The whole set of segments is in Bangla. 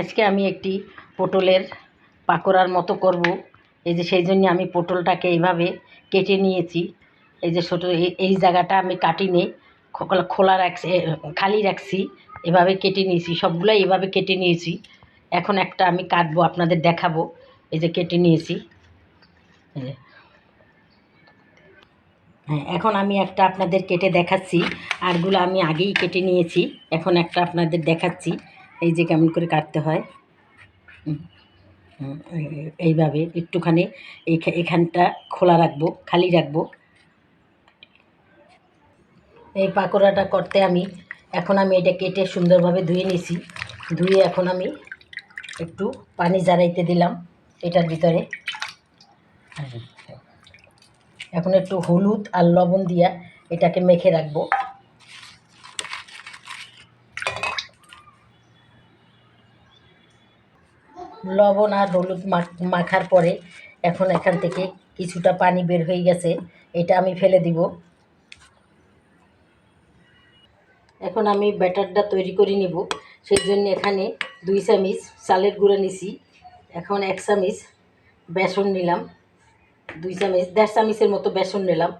আজকে আমি একটি পটলের পাকোড়ার মতো করব। এই যে সেই জন্য আমি পটলটাকে এইভাবে কেটে নিয়েছি। এই যে ছোটো এই- জায়গাটা আমি কাটিনি খোলা রাখছি খালি রাখছি। এভাবে কেটে নিয়েছি সবগুলো এভাবে কেটে নিয়েছি। এখন একটা আমি কাটবো, আপনাদের দেখাবো। এই যে কেটে নিয়েছি। হ্যাঁ এখন আমি একটা আপনাদের কেটে দেখাচ্ছি। আরগুলো আমি আগেই কেটে নিয়েছি। এখন একটা আপনাদের দেখাচ্ছি। এই যে কেমন করে কাটতে হয়। এইভাবে একটুখানি এখানটা খোলা রাখব, খালি রাখব। এই পাকোড়াটা করতে আমি, এখন আমি এটা কেটে সুন্দরভাবে ধুয়ে নিয়েছি ধুয়ে এখন আমি একটু পানি জারাইতে দিলাম এটার ভিতরে। এখন একটু হলুদ আর লবণ দিয়া এটাকে মেখে রাখব। লবণ আর হলুদ মাখ- মাখার পরে এখন এখান থেকে কিছুটা পানি বের হয়ে গেছে, এটা আমি ফেলে দিব। এখন আমি ব্যাটারটা তৈরি করে নিব সেই জন্য এখানে দুই চামিচ চালের গুঁড়ো নিছি, এখন এক চামিচ বেসন নিলাম, দুই চামিচ, দেড় চামিচের মতো বেসন নিলাম,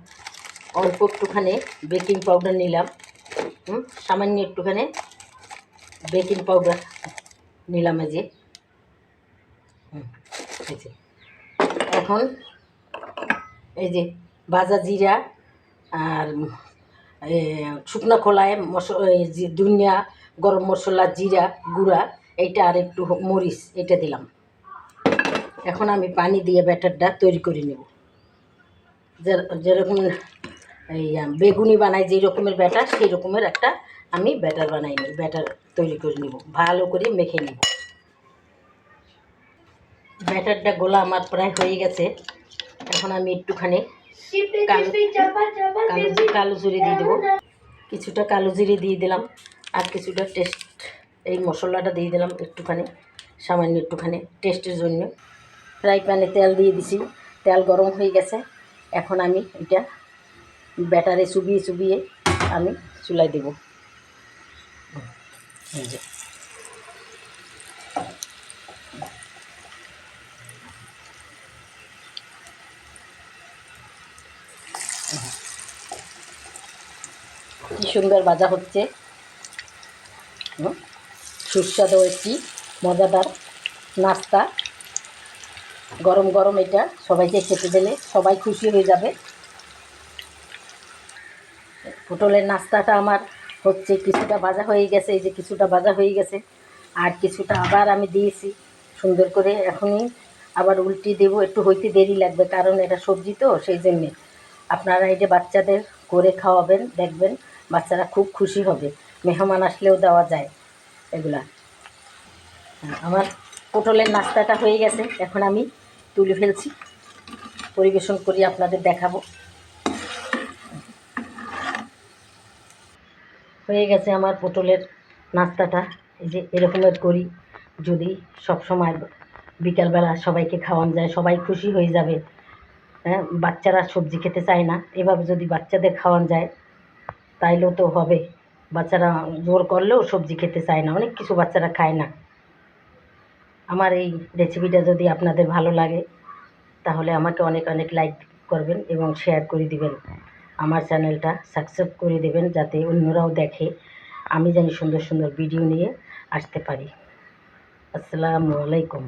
অল্প একটুখানি বেকিং পাউডার নিলাম সামান্য একটুখানি বেকিং পাউডার নিলাম যে। এখন এই যে ভাজা জিরা আর শুকনো খোলায় মশ এই যে গরম মশলা, জিরা গুঁড়া, এইটা আর একটু মরিচ, এটা দিলাম। এখন আমি পানি দিয়ে ব্যাটারটা তৈরি করে নেব। যেরকম এই বেগুনি বানাই যেই রকমের ব্যাটার, সেই রকমের একটা আমি ব্যাটার বানাই নিই, ব্যাটার তৈরি করে নেব, ভালো করে মেখে নেব। ব্যাটারটা গোলা আমার প্রায় হয়ে গেছে। এখন আমি একটুখানি কালো কালো জিরে দিয়ে দেবো। কিছুটা কালো জিরে দিয়ে দিলাম আর কিছুটা টেস্ট, এই মশলাটা দিয়ে দিলাম একটুখানি, সামান্য একটুখানি টেস্টের জন্য। ফ্রাই প্যানে তেল দিয়ে দিছি, তেল গরম হয়ে গেছে। এখন আমি এটা ব্যাটারে চুবিয়ে চুবিয়ে আমি চুলাই দেব। কি সুন্দর ভাজা হচ্ছে। সুস্বাদু একটি, মজাদার নাস্তা। গরম গরম এটা, সবাইকে খেতে দিলে সবাই খুশি হয়ে যাবে। পটলের নাস্তাটা আমার হচ্ছে কিছুটা ভাজা হয়ে গেছে, এই যে কিছুটা ভাজা হয়ে গেছে। আর কিছুটা আবার আমি দিয়েছি সুন্দর করে। এখনই আবার উল্টি দেবো, একটু হইতে দেরি লাগবে, কারণ এটা সবজি তো, সেই জন্যে। আপনারা এই যে বাচ্চাদের করে খাওয়াবেন দেখবেন বাচ্চারা খুব খুশি হবে। মেহমান আসলেও দেওয়া যায় এগুলা। হ্যাঁ, আমার পটলের নাস্তাটা হয়ে গেছে। এখন আমি তুলে ফেলছি। পরিবেশন করি আপনাদের দেখাবো। হয়ে গেছে আমার পটলের নাস্তাটা। এই যে এরকমের করি যদি সব সময় বিকালবেলা সবাইকে খাওয়ানো যায় সবাই খুশি হয়ে যাবে। হ্যাঁ বাচ্চারা সবজি খেতে চায় না। এভাবে যদি বাচ্চাদের খাওয়ানো যায়, তাইলেও তো হবে। বাচ্চারা জোর করলেও সবজি খেতে চায় না, অনেক কিছু বাচ্চারা খায় না। আমার এই রেসিপিটা যদি আপনাদের ভালো লাগে, তাহলে আমাকে অনেক অনেক লাইক করবেন এবং শেয়ার করে দিবেন। আমার চ্যানেলটা সাবস্ক্রাইব করে দেবেন যাতে অন্যরাও দেখে আমি জানি সুন্দর সুন্দর ভিডিও নিয়ে আসতে পারি। আসসালামু আলাইকুম।